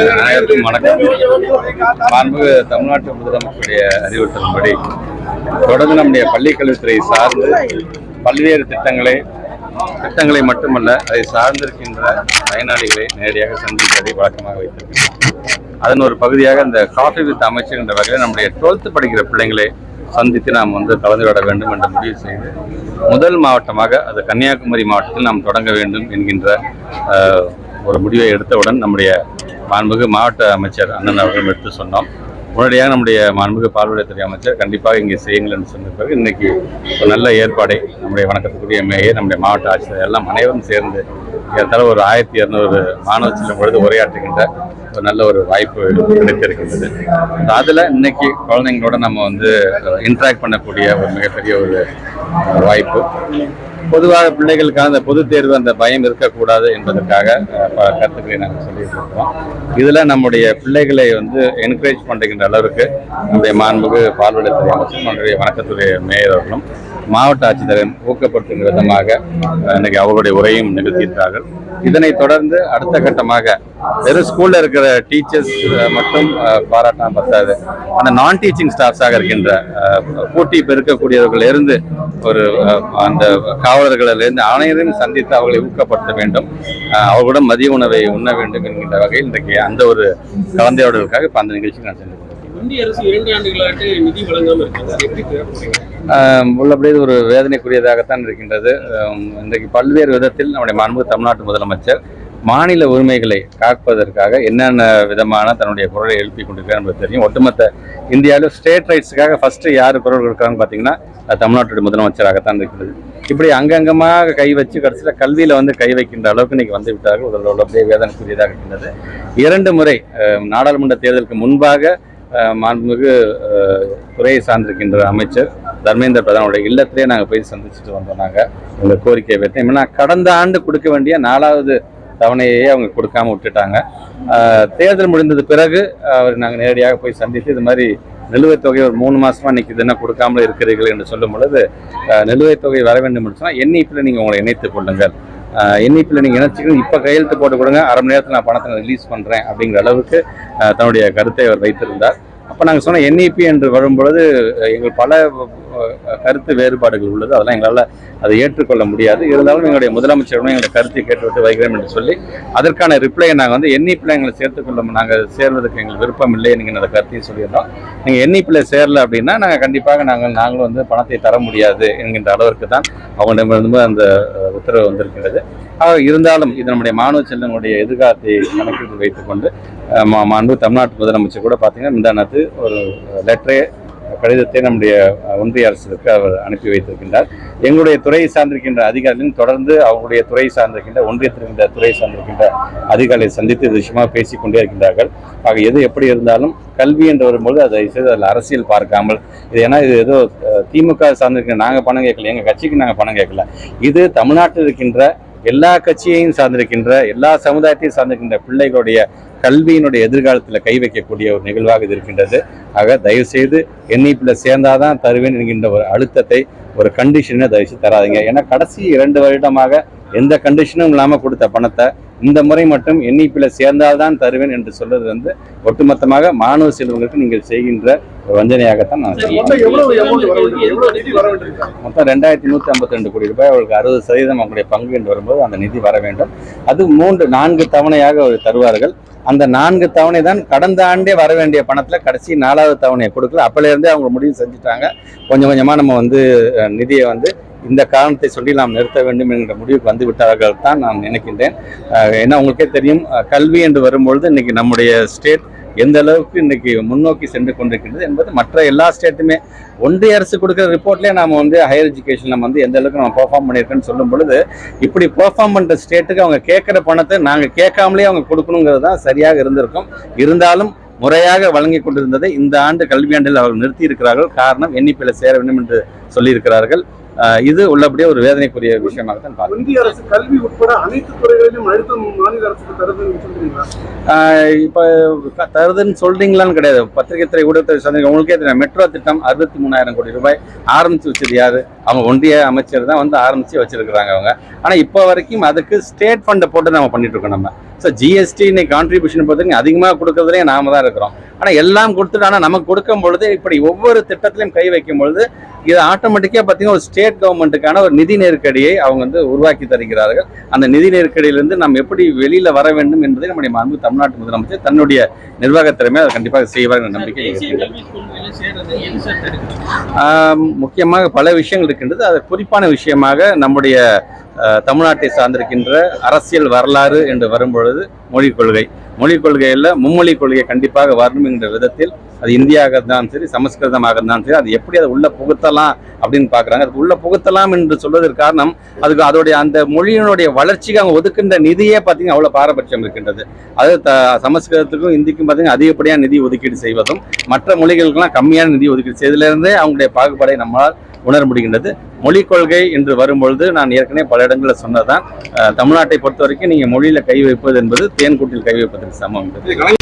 அனைவருக்கும் வணக்கம். மாண்புமிகு தமிழ்நாட்டு முதலமைச்சருடைய அறிவுறுத்தலின்படி தொடர்ந்து நம்முடைய பள்ளிக்கல்வித்துறை சார்ந்து பல்வேறு திட்டங்களை திட்டங்களை மட்டுமல்ல அதை சார்ந்திருக்கின்ற பயனாளிகளை நேரடியாக சந்திப்பதை வழக்கமாக வைத்திருக்கிறோம். அதன் ஒரு பகுதியாக இந்த காஃபி வித் அமைச்சர் என்ற வகையில் நம்முடைய டுவெல்த்து படிக்கிற பிள்ளைங்களை சந்தித்து நாம் வந்து கலந்துவிட வேண்டும் என்று முடிவு செய்து முதல் மாவட்டமாக அது கன்னியாகுமரி மாவட்டத்தில் நாம் தொடங்க வேண்டும் என்கின்ற ஒரு முடிவை எடுத்தவுடன் நம்முடைய மாண்புமிகு மாவட்ட அமைச்சர் அண்ணன் அவர்களும் எடுத்து சொன்னோம். உடனடியாக நம்முடைய மாண்புமிகு பால்வளத்துறை அமைச்சர் கண்டிப்பாக இங்கே செய்யுங்கள் என்று சொன்ன பிறகு இன்னைக்கு ஒரு நல்ல ஏற்பாடை நம்முடைய வணக்கத்துக்குரிய மேயர் நம்முடைய மாவட்ட ஆட்சியர் எல்லாம் அனைவரும் சேர்ந்து ஏறத்தாழ ஒரு ஆயிரத்தி இரநூறு மாணவ செல்லும் பொழுது உரையாற்றுகின்ற ஒரு நல்ல ஒரு வாய்ப்பு கிடைத்திருக்கின்றது. அதில் இன்னைக்கு குழந்தைங்களோட நம்ம வந்து இன்ட்ராக்ட் பண்ணக்கூடிய ஒரு மிகப்பெரிய ஒரு வாய்ப்பு. பொதுவாக பிள்ளைகளுக்காக அந்த பொது தேர்வு அந்த பயம் இருக்கக்கூடாது என்பதற்காக பல கருத்துக்களை நாங்கள் சொல்லிட்டு இருக்கோம் இதில் நம்முடைய பிள்ளைகளை வந்து என்கரேஜ் பண்ணுகின்ற அளவுக்கு நம்முடைய மாண்புக்கு பால்வளத்துறை அமைச்சர் நம்முடைய வணக்கத்துறை மேயர் அவர்களும் மாவட்ட ஆட்சித்தலைவர் ஊக்கப்படுத்தும் விதமாக இன்னைக்கு அவர்களுடைய உரையும் நிகழ்த்தியிருக்கிறார்கள். இதனைத் தொடர்ந்து அடுத்த கட்டமாக வெறும் ஸ்கூல்ல இருக்கிற டீச்சர்ஸ் மட்டும் பாராட்டினா பத்தாது. அந்த நான் டீச்சிங் ஸ்டாஃப்ஸாக இருக்கின்ற போட்டி பெருக்கக்கூடியவர்கள் இருந்து ஒரு அந்த காவலர்களிலிருந்து அனைவரையும் சந்தித்து அவர்களை ஊக்கப்படுத்த வேண்டும். அவர்களுடன் மதிய உணவை உண்ண வேண்டும் என்கின்ற வகையில் இன்றைக்கு அந்த ஒரு கலந்துரையாடலுக்காக இப்போ அந்த நிகழ்ச்சி நான் சென்று கொண்டிருக்கிறேன். இந்திய அரசு இரண்டு ஆண்டுகளாட்டு நிதி வழங்காம இருக்காங்க. அதை எப்படி போறீங்க ஆஹ் உள்ளபடி இது ஒரு வேதனைக்குரியதாகத்தான் இருக்கின்றது. இன்றைக்கு பல்வேறு விதத்தில் நம்முடைய மாண்பு தமிழ்நாட்டு முதலமைச்சர் மாநில உரிமைகளை காப்பதற்காக என்னென்ன விதமான தன்னுடைய குரலை எழுப்பி கொண்டிருக்கிறார் என்பது தெரியும். ஒட்டுமொத்த இந்தியாவில் ஸ்டேட் ரைட்ஸுக்காக ஃபர்ஸ்ட் யார் குரல் கொடுக்குறாங்கன்னு பார்த்தீங்கன்னா தமிழ்நாட்டுடைய முதலமைச்சராகத்தான் இருக்கிறது. இப்படி அங்கங்கமாக கை வச்சு கடைசியில் கல்வியில் வந்து கை வைக்கின்ற அளவுக்கு இன்னைக்கு வந்து விட்டார்கள். உடல் உள்ளபடியே வேதனைக்குரியதாக இருக்கின்றது. இரண்டு முறை நாடாளுமன்ற தேர்தலுக்கு முன்பாக மாண்புமிகு துறையை சார்ந்திருக்கின்ற அமைச்சர் தர்மேந்திர பிரதானுடைய இல்லத்திலே நாங்கள் போய் சந்திச்சுட்டு வந்தோம் நாங்கள் எங்கள் கோரிக்கையை வைத்தோம். ஏன்னா கடந்த ஆண்டு கொடுக்க வேண்டிய நாலாவது தவணையே அவங்க கொடுக்காம விட்டுட்டாங்க. தேர்தல் முடிந்தது பிறகு அவர் நாங்கள் நேரடியாக போய் சந்தித்து இது மாதிரி நிலுவைத் தொகை ஒரு மூணு மாசமா இன்னைக்கு என்ன கொடுக்காமல் இருக்கிறீர்கள் என்று சொல்லும் பொழுது நிலுவைத் தொகை வர வேண்டும் சொன்னால் என்இபியில் நீங்கள் உங்களை இணைத்துக் கொள்ளுங்கள். என்இபியில் நீங்கள் இணைச்சிக்கணும். இப்போ கையெழுத்து போட்டு கொடுங்க அரை மணி நேரத்தில் நான் பணத்தை ரிலீஸ் பண்ணுறேன் அப்படிங்கிற அளவுக்கு தன்னுடைய கருத்தை அவர் வைத்திருந்தார். அப்போ நாங்கள் சொன்ன என்இபி என்று வரும்பொழுது எங்கள் பல கருத்து வேறுபாடுகள் உள்ளது. அதெல்லாம் எங்களால் அதை ஏற்றுக்கொள்ள முடியாது. இருந்தாலும் எங்களுடைய முதலமைச்சரிடம் எங்களுடைய கருத்தை கேட்டுவிட்டு வைக்கிறோம் என்று சொல்லி அதற்கான ரிப்ளையை நாங்கள் வந்து என்இபியில் எங்களை சேர்த்துக்கொள்ள நாங்கள் சேர்வதற்கு எங்களுக்கு விருப்பம் இல்லை நீங்கள் அந்த கருத்தையும் சொல்லியிருந்தோம். நீங்கள் என்இபியில் சேரல அப்படின்னா நாங்கள் கண்டிப்பாக நாங்கள் நாங்களும் வந்து பணத்தை தர முடியாது என்கின்ற அளவிற்கு தான் அவங்களிடமிருந்து அந்த உத்தரவு வந்திருக்கிறது. ஆக இருந்தாலும் இது நம்முடைய மாணவ செல்வங்களுடைய எதிர்காலத்தை கணக்கில் வைத்துக்கொண்டு மா- மாண்பு தமிழ்நாட்டு முதலமைச்சர் கூட பார்த்தீங்கன்னா இந்த நேரத்து ஒரு லெட்டரே கடிதத்தை நம்முடைய ஒன்றிய அரசுக்கு அவர் அனுப்பி வைத்திருக்கின்றார். எங்களுடைய துறையை சார்ந்திருக்கின்ற அதிகாரிகளும் தொடர்ந்து அவங்களுடைய துறை சார்ந்திருக்கின்ற ஒன்றியத்திற்கின்ற துறையை துறை சார்ந்திருக்கின்ற அதிகாரிகளை சந்தித்து இது விஷயமாக பேசிக் கொண்டே இருக்கின்றார்கள். ஆக எது எப்படி இருந்தாலும் கல்வி என்று வரும்போது அதை செய்து அதில் அரசியல் பார்க்காமல் இது ஏன்னா இது ஏதோ திமுக சார்ந்திருக்கிற நாங்கள் பணம் கேட்கல எங்கள் கட்சிக்கு நாங்கள் பணம் கேட்கல. இது தமிழ்நாட்டில் இருக்கின்ற எல்லா கட்சியையும் சார்ந்திருக்கின்ற எல்லா சமுதாயத்தையும் சார்ந்திருக்கின்ற பிள்ளைகளுடைய கல்வியினுடைய எதிர்காலத்தில் கை வைக்கக்கூடிய ஒரு நிகழ்வாக இது இருக்கின்றது. ஆக தயவு செய்து என்இபியில் சேர்ந்தாதான் தருவேன் என்கின்ற ஒரு அழுத்தத்தை ஒரு கண்டிஷனை தயவு செய்து தராதீங்க. ஏன்னா கடைசி இரண்டு வருடமாக எந்த கண்டிஷனும் இல்லாமல் கொடுத்த பணத்தை இந்த முறை மட்டும் என்இபியில் சேர்ந்தால்தான் தருவேன் என்று சொல்வது வந்து ஒட்டுமொத்தமாக மாணவ செல்வங்களுக்கு நீங்கள் செய்கின்ற வஞ்சனையாகத்தான் நான் சொல்லுவேன் மொத்தம் ரெண்டாயிரத்தி நூற்றி ஐம்பத்தி ரெண்டு கோடி ரூபாய் அவர்களுக்கு அறுபது சதவீதம் அவங்களுடைய பங்கு என்று வரும்போது அந்த நிதி வர வேண்டும். அது மூன்று நான்கு தவணையாக அவர் தருவார்கள். அந்த நான்கு தவணை தான் கடந்த ஆண்டே வர வேண்டிய பணத்தில் கடைசி நாலாவது தவணையை கொடுக்கல. அப்போலேருந்தே அவங்க முடிவு செஞ்சுட்டாங்க. கொஞ்சம் கொஞ்சமாக நம்ம வந்து நிதியை வந்து இந்த காரணத்தை சொல்லி நாம் நிறுத்த வேண்டும் என்கிற முடிவுக்கு வந்து விட்டார்கள் தான் நான் நினைக்கின்றேன். ஏன்னா உங்களுக்கே தெரியும் கல்வி என்று வரும்பொழுது இன்னைக்கு நம்முடைய ஸ்டேட் எந்த அளவுக்கு இன்னைக்கு முன்னோக்கி சென்று கொண்டிருக்கின்றது என்பது மற்ற எல்லா ஸ்டேட்டுமே ஒன்றிய அரசு கொடுக்குற ரிப்போர்ட்லேயே நாம் வந்து ஹையர் எஜுகேஷன் நம்ம வந்து எந்த அளவுக்கு நம்ம பெர்ஃபார்ம் பண்ணியிருக்கோன்னு சொல்லும் பொழுது இப்படி பெர்ஃபார்ம் பண்ணுற ஸ்டேட்டுக்கு அவங்க கேட்குற பணத்தை நாங்கள் கேட்காமலே அவங்க கொடுக்கணுங்கிறது தான் சரியாக இருந்திருக்கும். இருந்தாலும் முறையாக வழங்கி கொண்டிருந்ததை இந்த ஆண்டு கல்வியாண்டில் அவர்கள் நிறுத்தி இருக்கிறார்கள் காரணம் எண்ணிக்கையில் சேர வேண்டும் என்று சொல்லியிருக்கிறார்கள். இது உள்ளபடியே ஒரு வேதனைக்குரிய விஷயமாக தான் பார்க்கிறேன் இந்திய அரசு கல்வி உட்பட அனைத்து துறைகளிலும் அழுத்தம் மாநில அரசுக்கு தருதுன்னு சொல்றீங்களா? இப்ப தருதுன்னு சொல்றீங்களான்னு கிடையாது. பத்திரிகை துறை ஊடகத்துறை சார்ந்த உங்களுக்கே தெரியும். மெட்ரோ திட்டம் அறுபத்தி மூணாயிரம் கோடி ரூபாய் ஆரம்பிச்சு வச்சது யாரு? அவங்க ஒன்றிய அமைச்சர் தான் வந்து ஆரம்பிச்சு வச்சிருக்கிறாங்க அவங்க. ஆனா இப்போ வரைக்கும் அதுக்கு ஸ்டேட் ஃபண்டை போட்டு நம்ம பண்ணிட்டு இருக்கோம் நம்ம. ஸோ ஜிஎஸ்டி இன்னைக்கு கான்ட்ரிபியூஷன் பார்த்தீங்கன்னா அதிகமாக கொடுக்கறதுலேயே நாம தான் இருக்கிறோம். ஆனால் எல்லாம் கொடுத்துட்டு ஆனால் நமக்கு கொடுக்கும் பொழுது இப்படி ஒவ்வொரு திட்டத்திலையும் கை வைக்கும் பொழுது இது ஆட்டோமேட்டிக்காக பார்த்தீங்கன்னா ஒரு ஸ்டேட் கவர்மெண்ட்டுக்கான ஒரு நிதி நெருக்கடியை அவங்க வந்து உருவாக்கி தருகிறார்கள். அந்த நிதி நெருக்கடியிலிருந்து நம்ம எப்படி வெளியில வர வேண்டும் என்பதை நம்முடைய மாண்பு தமிழ்நாட்டு முதலமைச்சர் தன்னுடைய நிர்வாக திறமை அதை கண்டிப்பாக செய்வார் நம்பிக்கை முக்கியமாக பல விஷயங்கள் இருக்கின்றது. அது குறிப்பான விஷயமாக நம்முடைய தமிழ்நாட்டை சார்ந்திருக்கின்ற அரசியல் வரலாறு என்று வரும்பொழுது மொழிக் கொள்கை. மொழிக் கொள்கையில் மும்மொழி கொள்கை கண்டிப்பாக வரணும் என்ற விதத்தில் அது இந்தியாக இருந்தாலும் சரி சமஸ்கிருதமாக இருந்தாலும் சரி அது எப்படி அதை உள்ள புகுத்தலாம் அப்படின்னு பார்க்குறாங்க. அதுக்கு உள்ள புகுத்தலாம் என்று சொல்வதற்கு காரணம் அதுக்கு அதோடைய அந்த மொழியினுடைய வளர்ச்சிக்கு அவங்க ஒதுக்கின்ற நிதியே பார்த்தீங்கன்னா அவ்வளோ பாரபட்சம் இருக்கின்றது. அது த சமஸ்கிருதத்துக்கும் இந்திக்கும் பார்த்தீங்கன்னா அதிகப்படியான நிதி ஒதுக்கீடு செய்வதும் மற்ற மொழிகளுக்கெல்லாம் கம்மியான நிதி ஒதுக்கீடு செய்வதிலிருந்தே அவங்களுடைய பாகுபாடை நம்மளால் உணர முடிகின்றது. மொழிக் கொள்கை என்று வரும்பொழுது நான் ஏற்கனவே பல இடங்களில் சொன்னதான் தமிழ்நாட்டை பொறுத்த வரைக்கும் நீங்கள் மொழியில் கை வைப்பது என்பது தேன்கூட்டில் கை வைப்பதற்கு சமம்.